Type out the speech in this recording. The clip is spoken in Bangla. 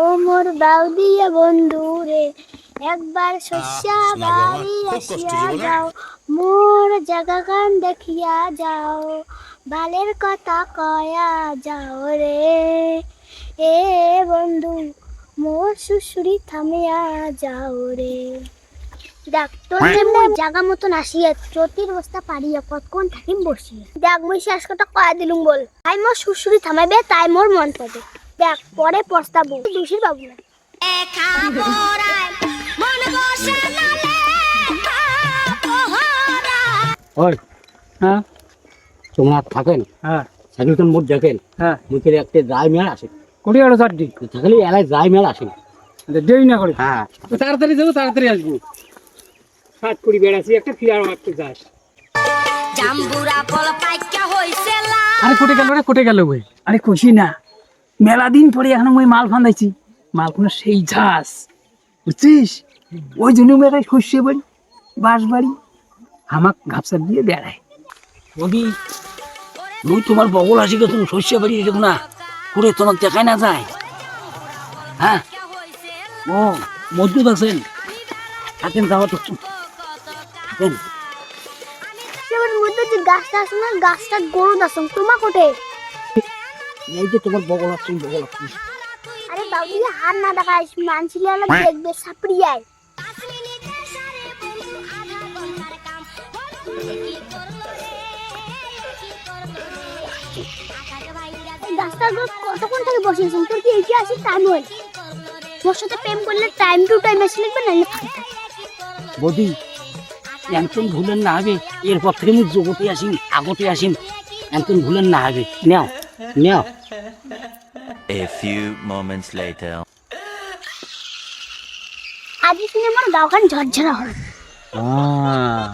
ও মোর বাউদিয়া বন্ধু রে একবার শস্যা বাড়ি আসিয়া যাও মোর জাগা গান দেখিয়া যাও বালের কথা কয়া যাও রে। এ বন্ধু মোর শুশুরি থামিয়া যাও রে। ডাক্তার মোর জাগা মতন আসিয়া চটির বস্তা পারিয়া কতক্ষণ থাকিম বসিয়া। দেখ মুই শেষ কথা কয়া দিলুম বল। তাই মোর শুশুরি থামাইবে তাই মোর মন পাবে দেখ পরে পস্তাবো। দোষীর বাবু না। ওই হ্যাঁ? তোমরা থাকেন? হ্যাঁ। সাইকেলটার মোট দেখেন? হ্যাঁ। মুখের একটা ড্রাই মেল আসে কোটি আরও চারটি থাকলে এলাকায় ড্রাই মেল আসে দেরি না করে। হ্যাঁ। তাড়াতাড়ি যাব তাড়াতাড়ি আসব। সাত কুড়ি বেড়াচ্ছি একটা ফিরার যাস। জাম্বুরা ফল পাইকা হইছে আরে কোটে গেল রে কোটে গেল বই। আরে খুশি না। মেলা দিন পরে এখন ওই মাল ফান্দাইছি। মাল কোনো সেই ঝাস বুঝছিস? ওই জন্য মেয়েরা শস্য বাড়ি বাঁশ বাড়ি হামাক ঘাপসা দিয়ে বেড়ায় যদি মুই তোমার বগল আসি গে তুমি শস্য বাড়ি দেখো না? করে তোমাকে দেখায় না যায়। হ্যাঁ? ও মজবুত আছেন? থাকেন যাওয়া তো। থাকেন। গাছটা আছে না গাছটা গরু দাসম তোমা কোটে এই যে তোমার বগল আসছে বগল আসছে আরে বাবু হার না দেখাইস মানছিলে হলে দেখবে সাপড়িয়ায় গো কতক্ষণ থেকে বসেছিস তোর কি এইটা আসি টাইম হয় মোর সাথে প্রেম করলে টাইম টু টাইম এসে লিখবে নাহলে বদি একদম ভুলেন না হবে এরপর থেকে আমি জগতে আসি আগতে আসিম একদম ভুলেন না হবে নেও। নেও A few moments later. আজ শুনে আমার ঝরঝরা হল আহ